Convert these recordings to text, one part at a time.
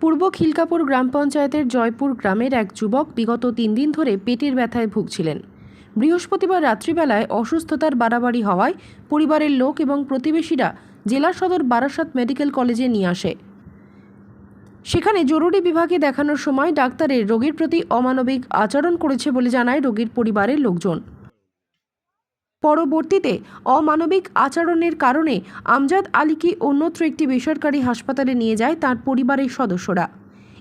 পূর্ব খিলকাপুর গ্রাম পঞ্চায়েতের জয়পুর গ্রামের এক যুবক বিগত তিন দিন ধরে পেটের ব্যথায় ভুগছিলেন। বৃহস্পতিবার রাত্রিবেলায় অসুস্থতার বাড়াবাড়ি হওয়ায় পরিবারের লোক এবং প্রতিবেশীরা জেলা সদর বারাসাত মেডিকেল কলেজে নিয়ে আসে। সেখানে জরুরি বিভাগে দেখানোর সময় ডাক্তারের রোগীর প্রতি অমানবিক আচরণ করেছে বলে জানায় রোগীর পরিবারের লোকজন। পরবর্তীতে অমানবিক আচরণের কারণে আমজাদ আলীকে অন্যত্র একটি বেসরকারি হাসপাতালে নিয়ে যায় তার পরিবারের সদস্যরা।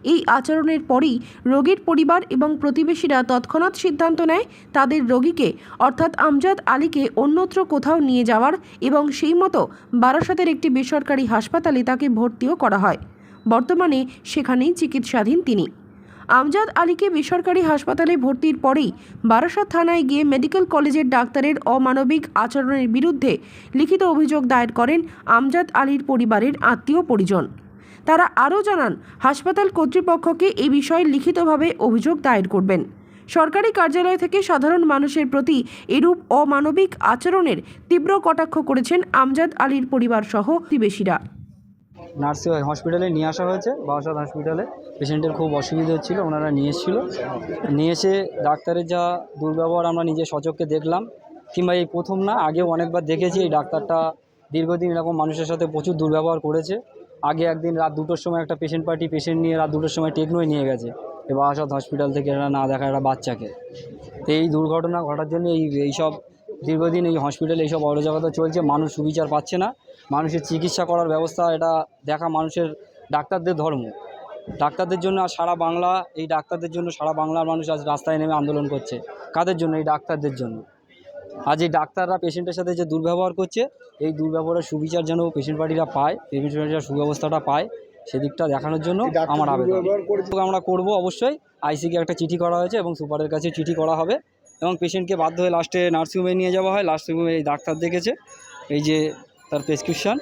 এই আচরণের পরই রোগীর পরিবার এবং প্রতিবেশীরা তৎক্ষণাৎ সিদ্ধান্ত নেয় তাদের রোগীকে, অর্থাৎ আমজাদ আলীকে, অন্যত্র কোথাও নিয়ে যাওয়ার এবং সেই মতো বারাসাতের একটি বেসরকারি হাসপাতালে তাকে ভর্তিও করা হয়। বর্তমানে সেখানেই চিকিৎসাধীন তিনি। আমজাদ আলীকে বেসরকারি হাসপাতালে ভর্তির পরেই বারাসাত থানায় গিয়ে মেডিকেল কলেজের ডাক্তারের অমানবিক আচরণের বিরুদ্ধে লিখিত অভিযোগ দায়ের করেন আমজাদ আলীর পরিবারের আত্মীয় পরিজন। তারা আরও জানান, হাসপাতাল কর্তৃপক্ষকে এই বিষয়ে লিখিতভাবে অভিযোগ দায়ের করবেন। সরকারি কার্যালয় থেকে সাধারণ মানুষের প্রতি এরূপ অমানবিক আচরণের তীব্র কটাক্ষ করেছেন আমজাদ আলীর পরিবার সহ প্রতিবেশীরা। নার্সিং হসপিটালে নিয়ে আসা হয়েছে, বারাসাত হসপিটালে পেশেন্টের খুব অসুবিধা হচ্ছিল, ওনারা নিয়ে এসেছিল। নিয়ে এসে ডাক্তারের যা দুর্ব্যবহার আমরা নিজে সচক্ষে দেখলাম, কিংবা এই প্রথম না, আগেও অনেকবার দেখেছি এই ডাক্তারটা দীর্ঘদিন এরকম মানুষের সাথে প্রচুর দুর্ব্যবহার করেছে। আগে একদিন রাত দুটোর সময় একটা পেশেন্ট পার্টি পেশেন্ট নিয়ে রাত দুটোর সময় টেকনোয় নিয়ে গেছে। এই বারাসাত হসপিটাল থেকে এরা না দেখা একটা বাচ্চাকে। এই দুর্ঘটনা ঘটার জন্য এই এইসব দীর্ঘদিন এই হসপিটালে এইসব অরাজকতা চলছে মানুষ সুবিচার পাচ্ছে না। মানুষের চিকিৎসা করার ব্যবস্থা এটা দেখা মানুষের ডাক্তারদের ধর্ম। ডাক্তারদের জন্য আর সারা বাংলা এই ডাক্তারদের জন্য সারা বাংলার মানুষ আজ রাস্তায় নেমে আন্দোলন করছে। কাদের জন্য? এই ডাক্তারদের জন্য। আজ এই ডাক্তাররা পেশেন্টের সাথে যে দুর্ব্যবহার করছে এই দুর্ব্যবহারের সুবিচার যেন পেশেন্ট পার্টিরা পায় পেশেন্ট পার্টিরা সুব্যবস্থাটা পায় সেদিকটা দেখানোর জন্য আমার আবেদন। আমরা করব অবশ্যই। আইসিকে একটা চিঠি করা হয়েছে এবং সুপারের কাছে চিঠি করা হবে। এবং পেশেন্টকে বাধ্য হয়ে লাস্টে নার্সিংহোমে নিয়ে যাওয়া হয়। নার্সিংহোমে এই ডাক্তার দেখেছে। এই যে তার প্রেসক্রিপশন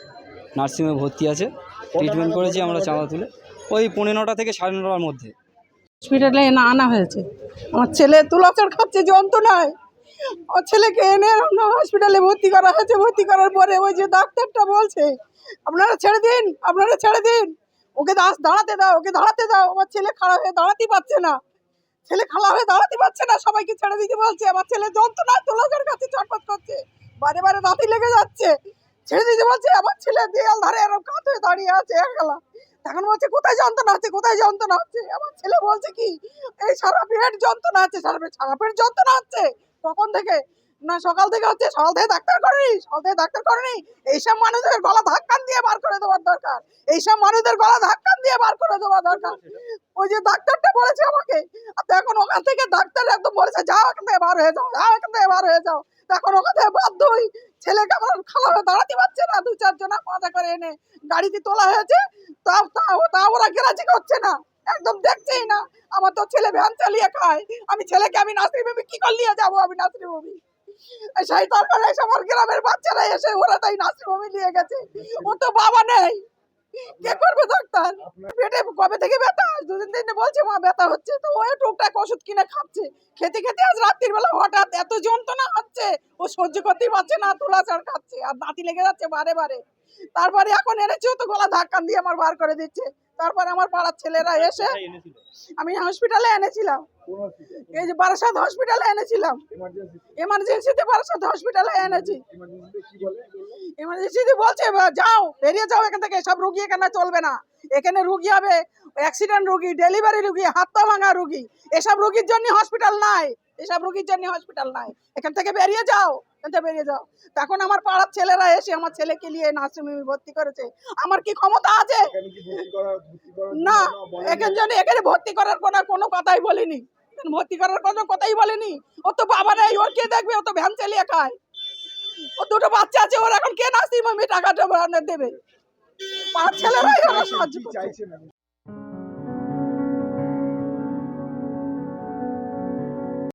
নার্সিংহোমে ভর্তি আছে। ট্রিটমেন্ট করেছি আমরা চাঁদা তুলে। ওই পনেরো নটা থেকে সাড়ে নটার মধ্যে। হসপিটালে এনে আনা হয়েছে। আমার ছেলে তুলাচর খাচ্ছে যন্ত্রণায়। আমার ছেলেকে এনে হসপিটালে ভর্তি করা হয়েছে। ভর্তি করার পরে ওই যে ডাক্তারটা বলছে আপনারা ছেড়ে দিন আপনারা ছেড়ে দিন। ওকে দাস দাঁড়াতে দাও ওকে দাঁড়াতে দাও। আমার ছেলে খারাপ হয়ে দাঁড়াতেই পারছে না। ছেলে খালা হয়ে দাঁড়াতে পারছে না, সবাইকে ছেড়ে দিতে বলছে। আমার ছেলে যন্ত্রণায় তুলাচর কাছে চটপট করছে। বারে বারে দাঁতি লেগে যাচ্ছে। ছেড়ে দিতে বলছে, আমার ছেলে দেয়াল ধারে এরকম কাত হয়ে দাঁড়িয়ে আছে একলা তখন বলছে, কোথায় যন্ত্রণা আছে? কোথায় যন্ত্রণা হচ্ছে আমার ছেলে বলছে কি, এই সারা পেট যন্ত্রণা আছে, সারা পেট সারা পেট যন্ত্রণা হচ্ছে কখন থেকে? না, সকাল থেকে হচ্ছে সকাল থেকে ডাক্তার করেনি, সকাল থেকে ডাক্তার করেনি। এইসব মানুষদের গলা ধাক্কান দিয়ে বার করে দেওয়ার দরকার। এইসব মানুষদের গলা ধাক্কান দিয়ে বার করে দেওয়া দরকার। ওই যে ডাক্তারটা বলেছে আমাকে এখন ওখান থেকে ডাক্তার একদম বলেছে, যাও এখান থেকে বার হয়ে যাও যাও এখান থেকে বার হয়ে যাও। তখন ওখান থেকে বাধ্য হই, ছেলেকে আমার খালা দাঁড়াতে পারছে না, দু চারজনা পাঁচা করে এনে গাড়িতে তোলা হয়েছে, তাও তাও তাও ওরা গেরাজি করছে না, একদম দেখছেই না। আমার তো ছেলে ভ্যান চালিয়ে খায়, আমি ছেলেকে আমি নাসরি বেবি কি করে নিয়ে যাব আমি নাসরি বেবি সেই এসে আমার গ্রামের বাচ্চারা এসে ওরা তাই নাসরি বেবি নিয়ে গেছে ও তো বাবা নেই। কে করবে ডাক্তার পেটে কবে থেকে ব্যথা? দুদিন দিন বলছে মা ব্যথা হচ্ছে। তো ওই টুকটাক ওষুধ কিনে খাচ্ছে। খেতে খেতে আজ রাত্রির বেলা হঠাৎ এত যন্ত্রণা হচ্ছে। ও সহ্য করতেই পারছে না তুলা চার খাচ্ছে। আর দাঁতি লেগে যাচ্ছে বারে বারে। তারপরে এখন এনেছি ও তো গলা ধাক্কান দিয়ে আমার বার করে দিচ্ছে। তারপরে আমার পাড়ার ছেলেরা এসে আমি হসপিটালে এনেছিলাম। এই যে বারাসাত হসপিটালে এনেছিলাম। এমার্জেন্সিতে বারাসাত হসপিটালে এনেছি। এমার্জেন্সিতে বলছে "বা, যাও বেরিয়ে যাও এখান থেকে সব রুগী এখানে চলবে না। এখানে রুগী হবে অ্যাক্সিডেন্ট রুগী ডেলিভারি রুগী হাত পা ভাঙা রুগী এসব রুগীর জন্য হসপিটাল নাই। এসব রুগীর জন্য হসপিটাল নাই। এখান থেকে বেরিয়ে যাও এখান থেকে বেরিয়ে যাও। তখন আমার পাড়ার ছেলেরা এসে আমার ছেলেকে নিয়ে নার্সিংহোমে ভর্তি করেছে। আমার কি ক্ষমতা আছে? না এখানে জন্য এখানে ভর্তি করার কোনো কোনো কথাই বলিনি। ভর্তি করার কোনো কথাই বলেনি। ও তো বাবা নেই ওর কে দেখবে? ও তো ভ্যান চালিয়ে খায়। ও দুটো বাচ্চা আছে ওর এখন কে নার্সিংহোমে টাকাটা দেবে? পাড়ার ছেলেরাই ওরা সাহায্য করছে।